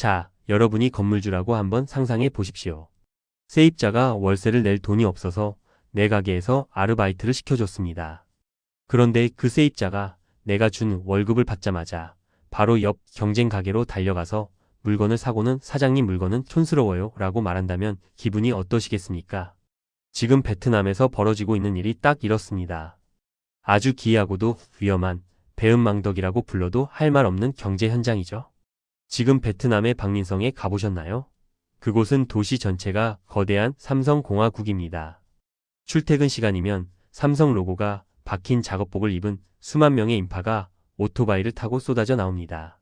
자, 여러분이 건물주라고 한번 상상해 보십시오. 세입자가 월세를 낼 돈이 없어서 내 가게에서 아르바이트를 시켜줬습니다. 그런데 그 세입자가 내가 준 월급을 받자마자 바로 옆 경쟁 가게로 달려가서 물건을 사고는 사장님 물건은 촌스러워요 라고 말한다면 기분이 어떠시겠습니까? 지금 베트남에서 벌어지고 있는 일이 딱 이렇습니다. 아주 기이하고도 위험한 배은망덕이라고 불러도 할 말 없는 경제 현장이죠. 지금 베트남의 박민성에 가보셨나요? 그곳은 도시 전체가 거대한 삼성공화국입니다. 출퇴근 시간이면 삼성 로고가 박힌 작업복을 입은 수만 명의 인파가 오토바이를 타고 쏟아져 나옵니다.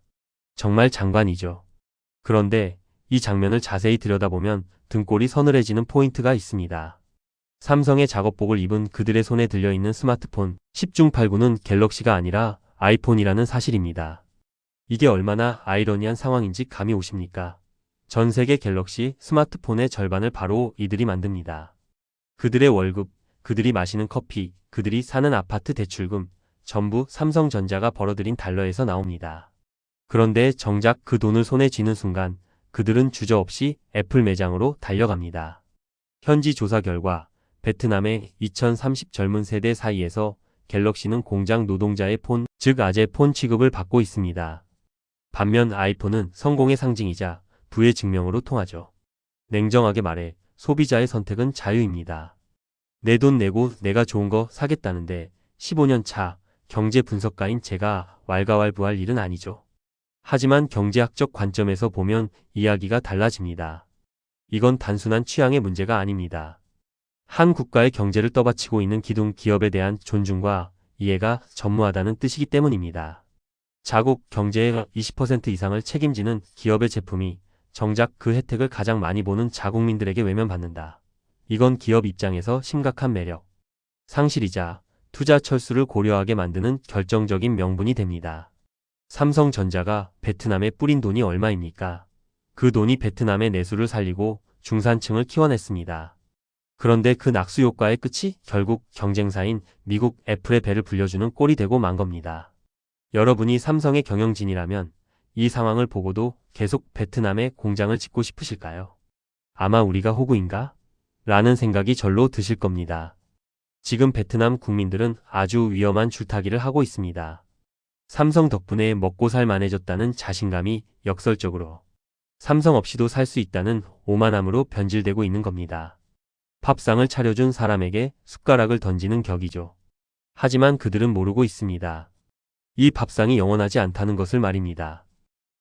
정말 장관이죠. 그런데 이 장면을 자세히 들여다보면 등골이 서늘해지는 포인트가 있습니다. 삼성의 작업복을 입은 그들의 손에 들려있는 스마트폰 10중 8구는 갤럭시가 아니라 아이폰이라는 사실입니다. 이게 얼마나 아이러니한 상황인지 감이 오십니까? 전 세계 갤럭시 스마트폰의 절반을 바로 이들이 만듭니다. 그들의 월급, 그들이 마시는 커피, 그들이 사는 아파트 대출금, 전부 삼성전자가 벌어들인 달러에서 나옵니다. 그런데 정작 그 돈을 손에 쥐는 순간 그들은 주저없이 애플 매장으로 달려갑니다. 현지 조사 결과 베트남의 2030 젊은 세대 사이에서 갤럭시는 공장 노동자의 폰, 즉 아재 폰 취급을 받고 있습니다. 반면 아이폰은 성공의 상징이자 부의 증명으로 통하죠. 냉정하게 말해 소비자의 선택은 자유입니다. 내 돈 내고 내가 좋은 거 사겠다는데 15년 차 경제 분석가인 제가 왈가왈부할 일은 아니죠. 하지만 경제학적 관점에서 보면 이야기가 달라집니다. 이건 단순한 취향의 문제가 아닙니다. 한 국가의 경제를 떠받치고 있는 기둥 기업에 대한 존중과 이해가 전무하다는 뜻이기 때문입니다. 자국 경제의 20% 이상을 책임지는 기업의 제품이 정작 그 혜택을 가장 많이 보는 자국민들에게 외면받는다. 이건 기업 입장에서 심각한 매력, 상실이자 투자 철수를 고려하게 만드는 결정적인 명분이 됩니다. 삼성전자가 베트남에 뿌린 돈이 얼마입니까? 그 돈이 베트남의 내수를 살리고 중산층을 키워냈습니다. 그런데 그 낙수 효과의 끝이 결국 경쟁사인 미국 애플의 배를 불려주는 꼴이 되고 만 겁니다. 여러분이 삼성의 경영진이라면 이 상황을 보고도 계속 베트남에 공장을 짓고 싶으실까요? 아마 우리가 호구인가? 라는 생각이 절로 드실 겁니다. 지금 베트남 국민들은 아주 위험한 줄타기를 하고 있습니다. 삼성 덕분에 먹고 살 만해졌다는 자신감이 역설적으로 삼성 없이도 살 수 있다는 오만함으로 변질되고 있는 겁니다. 밥상을 차려준 사람에게 숟가락을 던지는 격이죠. 하지만 그들은 모르고 있습니다. 이 밥상이 영원하지 않다는 것을 말입니다.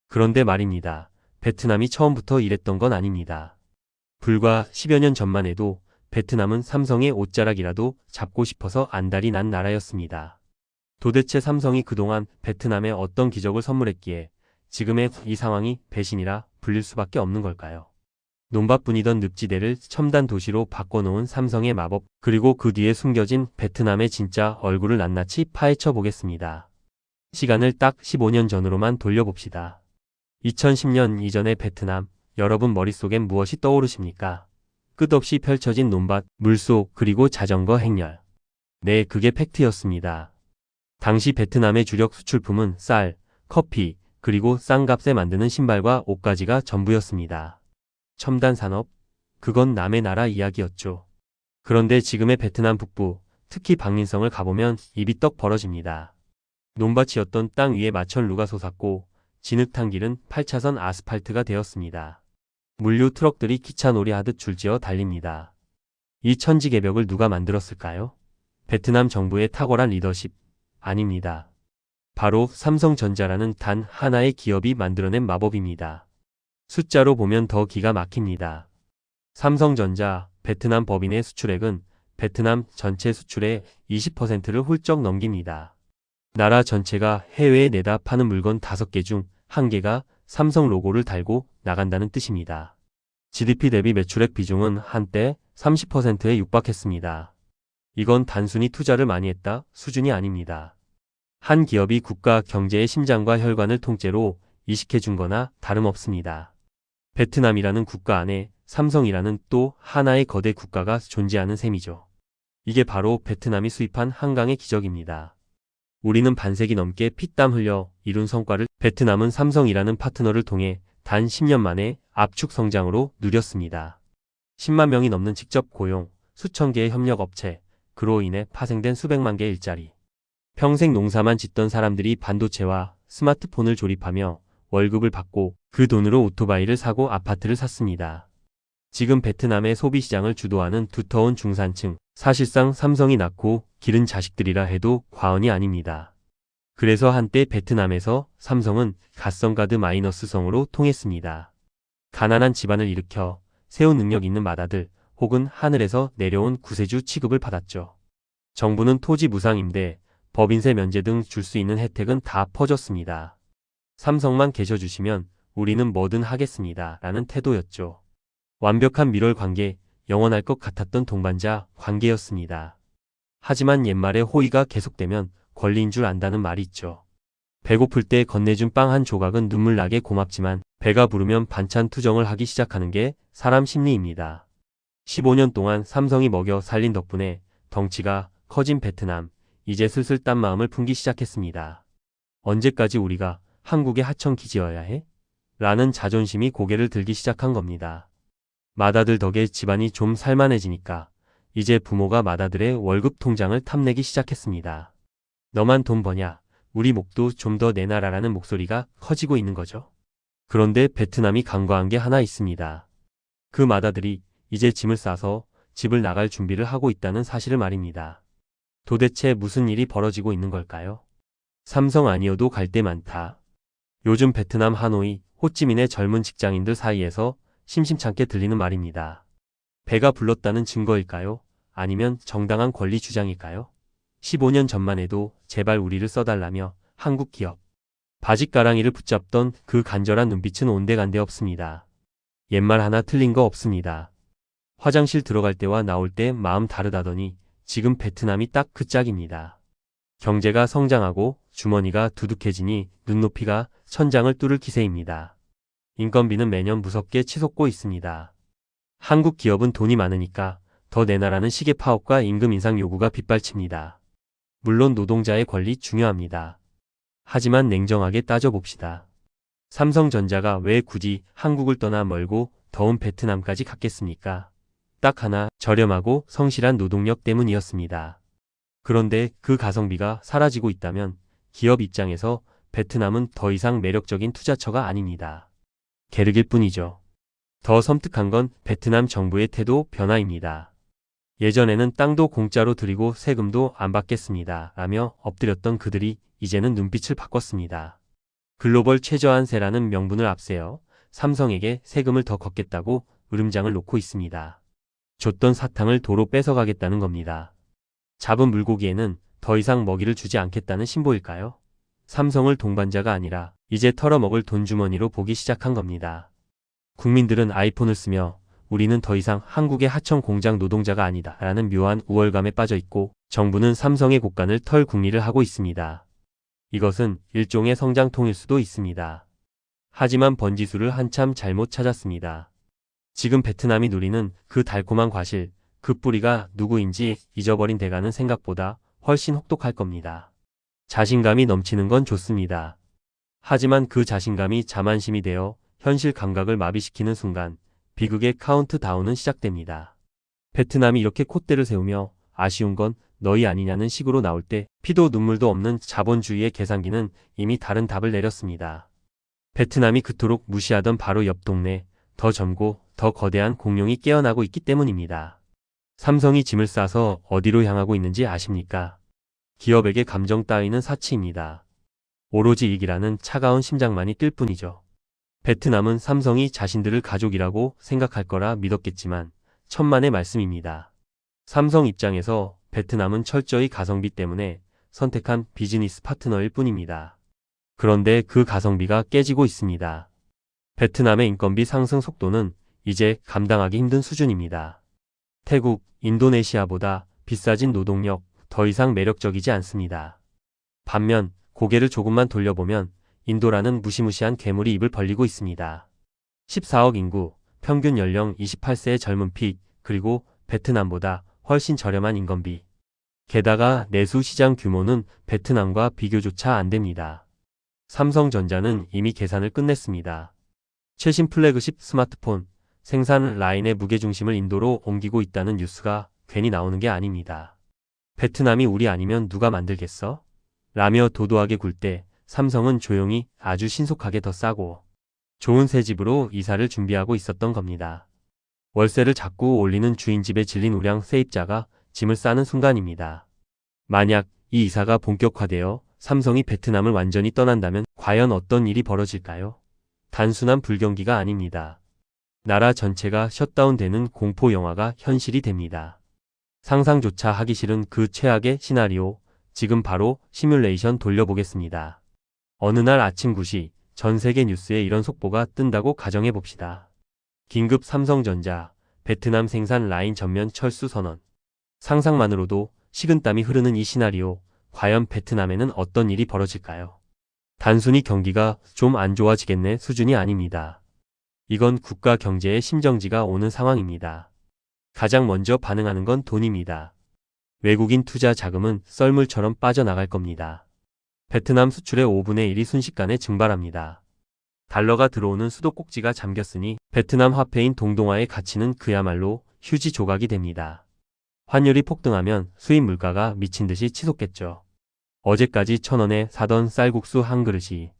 그런데 말입니다. 베트남이 처음부터 이랬던 건 아닙니다. 불과 10여 년 전만 해도 베트남은 삼성의 옷자락이라도 잡고 싶어서 안달이 난 나라였습니다. 도대체 삼성이 그동안 베트남에 어떤 기적을 선물했기에 지금의 이 상황이 배신이라 불릴 수밖에 없는 걸까요? 논밭뿐이던 늪지대를 첨단 도시로 바꿔놓은 삼성의 마법, 그리고 그 뒤에 숨겨진 베트남의 진짜 얼굴을 낱낱이 파헤쳐 보겠습니다. 시간을 딱 15년 전으로만 돌려봅시다. 2010년 이전의 베트남, 여러분 머릿속엔 무엇이 떠오르십니까? 끝없이 펼쳐진 논밭, 물속, 그리고 자전거 행렬. 네, 그게 팩트였습니다. 당시 베트남의 주력 수출품은 쌀, 커피, 그리고 싼 값에 만드는 신발과 옷가지가 전부였습니다. 첨단 산업? 그건 남의 나라 이야기였죠. 그런데 지금의 베트남 북부, 특히 박민성을 가보면 입이 떡 벌어집니다. 논밭이었던 땅 위에 마천루가 솟았고 진흙탕 길은 8차선 아스팔트가 되었습니다. 물류 트럭들이 기차 놀이 하듯 줄지어 달립니다. 이 천지개벽을 누가 만들었을까요? 베트남 정부의 탁월한 리더십? 아닙니다. 바로 삼성전자라는 단 하나의 기업이 만들어낸 마법입니다. 숫자로 보면 더 기가 막힙니다. 삼성전자, 베트남 법인의 수출액은 베트남 전체 수출의 20%를 훌쩍 넘깁니다. 나라 전체가 해외에 내다 파는 물건 5개 중 1개가 삼성 로고를 달고 나간다는 뜻입니다. GDP 대비 매출액 비중은 한때 30%에 육박했습니다. 이건 단순히 투자를 많이 했다 수준이 아닙니다. 한 기업이 국가 경제의 심장과 혈관을 통째로 이식해 준 거나 다름없습니다. 베트남이라는 국가 안에 삼성이라는 또 하나의 거대 국가가 존재하는 셈이죠. 이게 바로 베트남이 수입한 한강의 기적입니다. 우리는 반세기 넘게 피땀 흘려 이룬 성과를 베트남은 삼성이라는 파트너를 통해 단 10년 만에 압축 성장으로 누렸습니다. 10만 명이 넘는 직접 고용, 수천 개의 협력 업체, 그로 인해 파생된 수백만 개의 일자리. 평생 농사만 짓던 사람들이 반도체와 스마트폰을 조립하며 월급을 받고 그 돈으로 오토바이를 사고 아파트를 샀습니다. 지금 베트남의 소비 시장을 주도하는 두터운 중산층, 사실상 삼성이 낳고 기른 자식들이라 해도 과언이 아닙니다. 그래서 한때 베트남에서 삼성은 갓성가드 마이너스성으로 통했습니다. 가난한 집안을 일으켜 세운 능력 있는 마다들 혹은 하늘에서 내려온 구세주 취급을 받았죠. 정부는 토지 무상 임대, 법인세 면제 등 줄 수 있는 혜택은 다 퍼줬습니다. 삼성만 계셔주시면 우리는 뭐든 하겠습니다. 라는 태도였죠. 완벽한 밀월 관계, 영원할 것 같았던 동반자 관계였습니다. 하지만 옛말에 호의가 계속되면 권리인 줄 안다는 말이 있죠. 배고플 때 건네준 빵 한 조각은 눈물 나게 고맙지만 배가 부르면 반찬 투정을 하기 시작하는 게 사람 심리입니다. 15년 동안 삼성이 먹여 살린 덕분에 덩치가 커진 베트남, 이제 슬슬 딴 마음을 품기 시작했습니다. 언제까지 우리가 한국의 하청 기지여야 해? 라는 자존심이 고개를 들기 시작한 겁니다. 마다들 덕에 집안이 좀 살만해지니까 이제 부모가 마다들의 월급 통장을 탐내기 시작했습니다. 너만 돈 버냐? 우리 목도 좀 더 내놔라라는 목소리가 커지고 있는 거죠. 그런데 베트남이 간과한 게 하나 있습니다. 그 마다들이 이제 짐을 싸서 집을 나갈 준비를 하고 있다는 사실을 말입니다. 도대체 무슨 일이 벌어지고 있는 걸까요? 삼성 아니어도 갈 데 많다. 요즘 베트남 하노이, 호찌민의 젊은 직장인들 사이에서 심심찮게 들리는 말입니다. 배가 불렀다는 증거일까요? 아니면 정당한 권리 주장일까요? 15년 전만 해도 제발 우리를 써달라며 한국 기업, 바짓가랑이를 붙잡던 그 간절한 눈빛은 온데간데 없습니다. 옛말 하나 틀린 거 없습니다. 화장실 들어갈 때와 나올 때 마음 다르다더니 지금 베트남이 딱 그 짝입니다. 경제가 성장하고 주머니가 두둑해지니 눈높이가 천장을 뚫을 기세입니다. 인건비는 매년 무섭게 치솟고 있습니다. 한국 기업은 돈이 많으니까 더 내놔라는 시계 파업과 임금 인상 요구가 빗발칩니다. 물론 노동자의 권리 중요합니다. 하지만 냉정하게 따져봅시다. 삼성전자가 왜 굳이 한국을 떠나 멀고 더운 베트남까지 갔겠습니까? 딱 하나 저렴하고 성실한 노동력 때문이었습니다. 그런데 그 가성비가 사라지고 있다면 기업 입장에서 베트남은 더 이상 매력적인 투자처가 아닙니다. 게르길 뿐이죠. 더 섬뜩한 건 베트남 정부의 태도 변화입니다. 예전에는 땅도 공짜로 드리고 세금도 안 받겠습니다. 라며 엎드렸던 그들이 이제는 눈빛을 바꿨습니다. 글로벌 최저한세라는 명분을 앞세워 삼성에게 세금을 더 걷겠다고 으름장을 놓고 있습니다. 줬던 사탕을 도로 뺏어가겠다는 겁니다. 잡은 물고기에는 더 이상 먹이를 주지 않겠다는 신보일까요? 삼성을 동반자가 아니라 이제 털어먹을 돈주머니로 보기 시작한 겁니다. 국민들은 아이폰을 쓰며 우리는 더 이상 한국의 하청 공장 노동자가 아니다 라는 묘한 우월감에 빠져 있고 정부는 삼성의 곡간을 털 궁리를 하고 있습니다. 이것은 일종의 성장통일 수도 있습니다. 하지만 번지수를 한참 잘못 찾았습니다. 지금 베트남이 누리는 그 달콤한 과실, 그 뿌리가 누구인지 잊어버린 대가는 생각보다 훨씬 혹독할 겁니다. 자신감이 넘치는 건 좋습니다. 하지만 그 자신감이 자만심이 되어 현실 감각을 마비시키는 순간 비극의 카운트다운은 시작됩니다. 베트남이 이렇게 콧대를 세우며 아쉬운 건 너희 아니냐는 식으로 나올 때 피도 눈물도 없는 자본주의의 계산기는 이미 다른 답을 내렸습니다. 베트남이 그토록 무시하던 바로 옆 동네 더 젊고 더 거대한 공룡이 깨어나고 있기 때문입니다. 삼성이 짐을 싸서 어디로 향하고 있는지 아십니까? 기업에게 감정 따위는 사치입니다. 오로지 이기라는 차가운 심장만이 뛸 뿐이죠. 베트남은 삼성이 자신들을 가족이라고 생각할 거라 믿었겠지만 천만의 말씀입니다. 삼성 입장에서 베트남은 철저히 가성비 때문에 선택한 비즈니스 파트너일 뿐입니다. 그런데 그 가성비가 깨지고 있습니다. 베트남의 인건비 상승 속도는 이제 감당하기 힘든 수준입니다. 태국, 인도네시아보다 비싸진 노동력 더 이상 매력적이지 않습니다. 반면 고개를 조금만 돌려보면 인도라는 무시무시한 괴물이 입을 벌리고 있습니다. 14억 인구, 평균 연령 28세의 젊은 피, 그리고 베트남보다 훨씬 저렴한 인건비. 게다가 내수 시장 규모는 베트남과 비교조차 안 됩니다. 삼성전자는 이미 계산을 끝냈습니다. 최신 플래그십 스마트폰 생산 라인의 무게중심을 인도로 옮기고 있다는 뉴스가 괜히 나오는 게 아닙니다. 베트남이 우리 아니면 누가 만들겠어? 라며 도도하게 굴 때 삼성은 조용히 아주 신속하게 더 싸고 좋은 새 집으로 이사를 준비하고 있었던 겁니다. 월세를 자꾸 올리는 주인 집에 질린 우량 세입자가 짐을 싸는 순간입니다. 만약 이 이사가 본격화되어 삼성이 베트남을 완전히 떠난다면 과연 어떤 일이 벌어질까요? 단순한 불경기가 아닙니다. 나라 전체가 셧다운되는 공포 영화가 현실이 됩니다. 상상조차 하기 싫은 그 최악의 시나리오, 지금 바로 시뮬레이션 돌려보겠습니다. 어느 날 아침 9시 전 세계 뉴스에 이런 속보가 뜬다고 가정해 봅시다. 긴급 삼성전자, 베트남 생산 라인 전면 철수 선언. 상상만으로도 식은땀이 흐르는 이 시나리오, 과연 베트남에는 어떤 일이 벌어질까요? 단순히 경기가 좀 안 좋아지겠네 수준이 아닙니다. 이건 국가 경제의 심정지가 오는 상황입니다. 가장 먼저 반응하는 건 돈입니다. 외국인 투자 자금은 썰물처럼 빠져나갈 겁니다. 베트남 수출의 5분의 1이 순식간에 증발합니다. 달러가 들어오는 수도꼭지가 잠겼으니 베트남 화폐인 동동화의 가치는 그야말로 휴지 조각이 됩니다. 환율이 폭등하면 수입 물가가 미친 듯이 치솟겠죠. 어제까지 천원에 사던 쌀국수 한 그릇이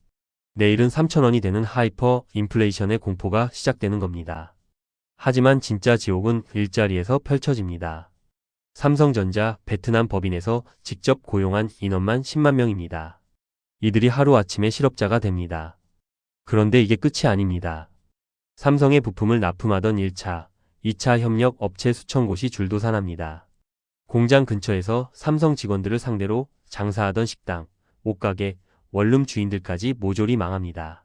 내일은 3천원이 되는 하이퍼 인플레이션의 공포가 시작되는 겁니다. 하지만 진짜 지옥은 일자리에서 펼쳐집니다. 삼성전자 베트남 법인에서 직접 고용한 인원만 10만 명입니다. 이들이 하루아침에 실업자가 됩니다. 그런데 이게 끝이 아닙니다. 삼성의 부품을 납품하던 1차, 2차 협력 업체 수천 곳이 줄도산합니다. 공장 근처에서 삼성 직원들을 상대로 장사하던 식당, 옷가게, 원룸 주인들까지 모조리 망합니다.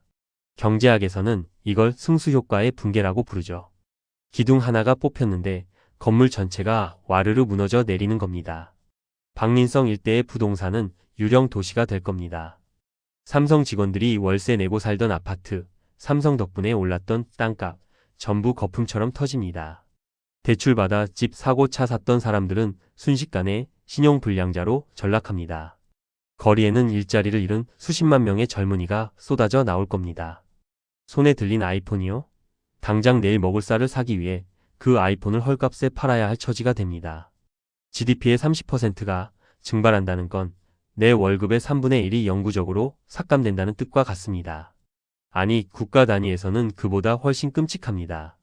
경제학에서는 이걸 승수효과의 붕괴라고 부르죠. 기둥 하나가 뽑혔는데 건물 전체가 와르르 무너져 내리는 겁니다. 박린성 일대의 부동산은 유령 도시가 될 겁니다. 삼성 직원들이 월세 내고 살던 아파트, 삼성 덕분에 올랐던 땅값, 전부 거품처럼 터집니다. 대출받아 집 사고 차 샀던 사람들은 순식간에 신용불량자로 전락합니다. 거리에는 일자리를 잃은 수십만 명의 젊은이가 쏟아져 나올 겁니다. 손에 들린 아이폰이요? 당장 내일 먹을 쌀을 사기 위해 그 아이폰을 헐값에 팔아야 할 처지가 됩니다. GDP의 30%가 증발한다는 건 내 월급의 3분의 1이 영구적으로 삭감된다는 뜻과 같습니다. 아니, 국가 단위에서는 그보다 훨씬 끔찍합니다.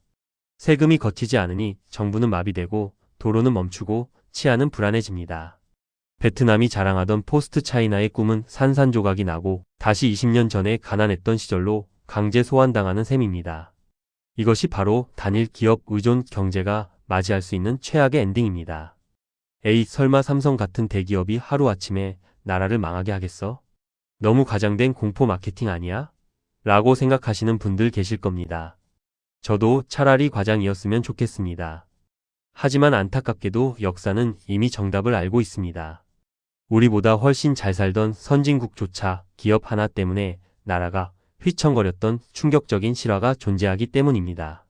세금이 거치지 않으니 정부는 마비되고 도로는 멈추고 치안은 불안해집니다. 베트남이 자랑하던 포스트 차이나의 꿈은 산산조각이 나고 다시 20년 전에 가난했던 시절로 강제 소환당하는 셈입니다. 이것이 바로 단일 기업 의존 경제가 맞이할 수 있는 최악의 엔딩입니다. 에이, 설마 삼성 같은 대기업이 하루아침에 나라를 망하게 하겠어? 너무 과장된 공포 마케팅 아니야? 라고 생각하시는 분들 계실 겁니다. 저도 차라리 과장이었으면 좋겠습니다. 하지만 안타깝게도 역사는 이미 정답을 알고 있습니다. 우리보다 훨씬 잘 살던 선진국조차 기업 하나 때문에 나라가 휘청거렸던 충격적인 실화가 존재하기 때문입니다.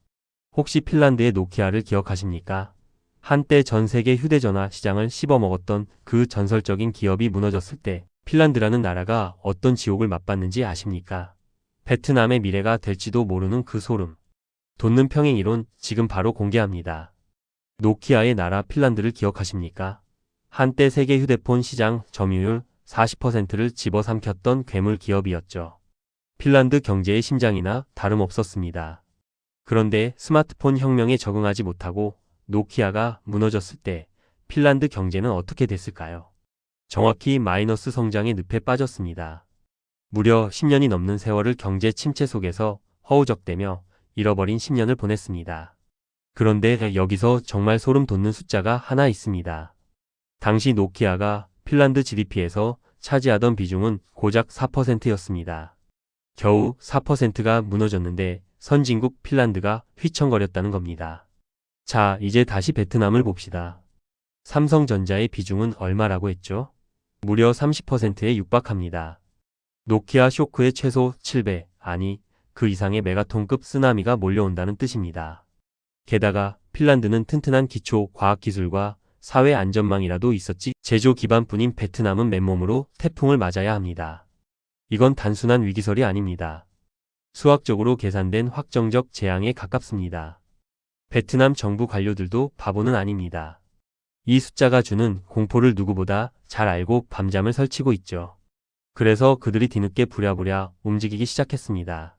혹시 핀란드의 노키아를 기억하십니까? 한때 전 세계 휴대전화 시장을 씹어먹었던 그 전설적인 기업이 무너졌을 때 핀란드라는 나라가 어떤 지옥을 맛봤는지 아십니까? 베트남의 미래가 될지도 모르는 그 소름. 돋는 평행 이론 지금 바로 공개합니다. 노키아의 나라 핀란드를 기억하십니까? 한때 세계 휴대폰 시장 점유율 40%를 집어삼켰던 괴물 기업이었죠. 핀란드 경제의 심장이나 다름없었습니다. 그런데 스마트폰 혁명에 적응하지 못하고 노키아가 무너졌을 때 핀란드 경제는 어떻게 됐을까요? 정확히 마이너스 성장의 늪에 빠졌습니다. 무려 10년이 넘는 세월을 경제 침체 속에서 허우적대며 잃어버린 10년을 보냈습니다. 그런데 여기서 정말 소름 돋는 숫자가 하나 있습니다. 당시 노키아가 핀란드 GDP에서 차지하던 비중은 고작 4%였습니다. 겨우 4%가 무너졌는데 선진국 핀란드가 휘청거렸다는 겁니다. 자, 이제 다시 베트남을 봅시다. 삼성전자의 비중은 얼마라고 했죠? 무려 30%에 육박합니다. 노키아 쇼크의 최소 7배, 아니, 그 이상의 메가톤급 쓰나미가 몰려온다는 뜻입니다. 게다가 핀란드는 튼튼한 기초 과학기술과 사회 안전망이라도 있었지 제조 기반뿐인 베트남은 맨몸으로 태풍을 맞아야 합니다. 이건 단순한 위기설이 아닙니다. 수학적으로 계산된 확정적 재앙에 가깝습니다. 베트남 정부 관료들도 바보는 아닙니다. 이 숫자가 주는 공포를 누구보다 잘 알고 밤잠을 설치고 있죠. 그래서 그들이 뒤늦게 부랴부랴 움직이기 시작했습니다.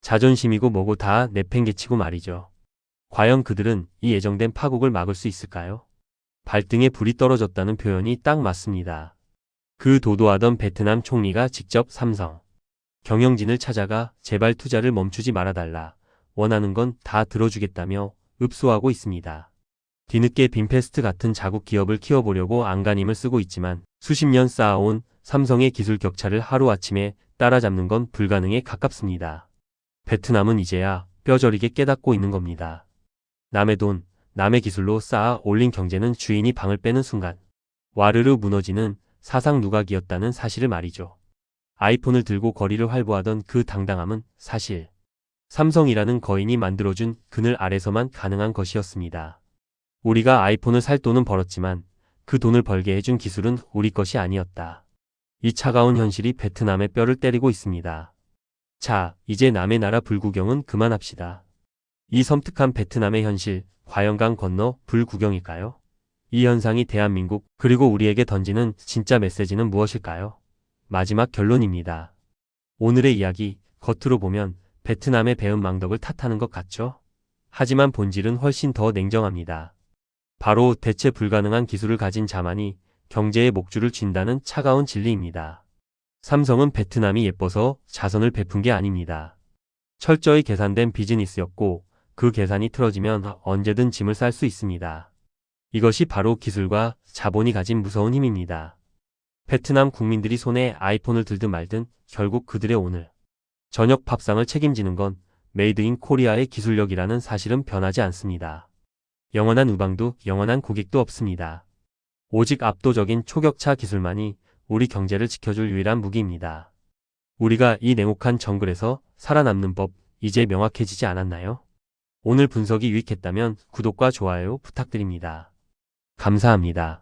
자존심이고 뭐고 다 내팽개치고 말이죠. 과연 그들은 이 예정된 파국을 막을 수 있을까요? 발등에 불이 떨어졌다는 표현이 딱 맞습니다. 그 도도하던 베트남 총리가 직접 삼성 경영진을 찾아가 제발 투자를 멈추지 말아달라. 원하는 건 다 들어주겠다며 읍소하고 있습니다. 뒤늦게 빈페스트 같은 자국 기업을 키워보려고 안간힘을 쓰고 있지만 수십 년 쌓아온 삼성의 기술 격차를 하루아침에 따라잡는 건 불가능에 가깝습니다. 베트남은 이제야 뼈저리게 깨닫고 있는 겁니다. 남의 돈, 남의 기술로 쌓아 올린 경제는 주인이 방을 빼는 순간 와르르 무너지는 사상 누각이었다는 사실을 말이죠. 아이폰을 들고 거리를 활보하던 그 당당함은 사실 삼성이라는 거인이 만들어준 그늘 아래서만 가능한 것이었습니다. 우리가 아이폰을 살 돈은 벌었지만 그 돈을 벌게 해준 기술은 우리 것이 아니었다. 이 차가운 현실이 베트남의 뼈를 때리고 있습니다. 자, 이제 남의 나라 불구경은 그만합시다. 이 섬뜩한 베트남의 현실, 과연 강 건너 불구경일까요? 이 현상이 대한민국 그리고 우리에게 던지는 진짜 메시지는 무엇일까요? 마지막 결론입니다. 오늘의 이야기, 겉으로 보면 베트남의 배은 망덕을 탓하는 것 같죠? 하지만 본질은 훨씬 더 냉정합니다. 바로 대체 불가능한 기술을 가진 자만이 경제의 목줄을 쥔다는 차가운 진리입니다. 삼성은 베트남이 예뻐서 자선을 베푼 게 아닙니다. 철저히 계산된 비즈니스였고 그 계산이 틀어지면 언제든 짐을 쌀 수 있습니다. 이것이 바로 기술과 자본이 가진 무서운 힘입니다. 베트남 국민들이 손에 아이폰을 들든 말든 결국 그들의 오늘 저녁 밥상을 책임지는 건 메이드 인 코리아의 기술력이라는 사실은 변하지 않습니다. 영원한 우방도 영원한 고객도 없습니다. 오직 압도적인 초격차 기술만이 우리 경제를 지켜줄 유일한 무기입니다. 우리가 이 냉혹한 정글에서 살아남는 법 이제 명확해지지 않았나요? 오늘 분석이 유익했다면 구독과 좋아요 부탁드립니다. 감사합니다.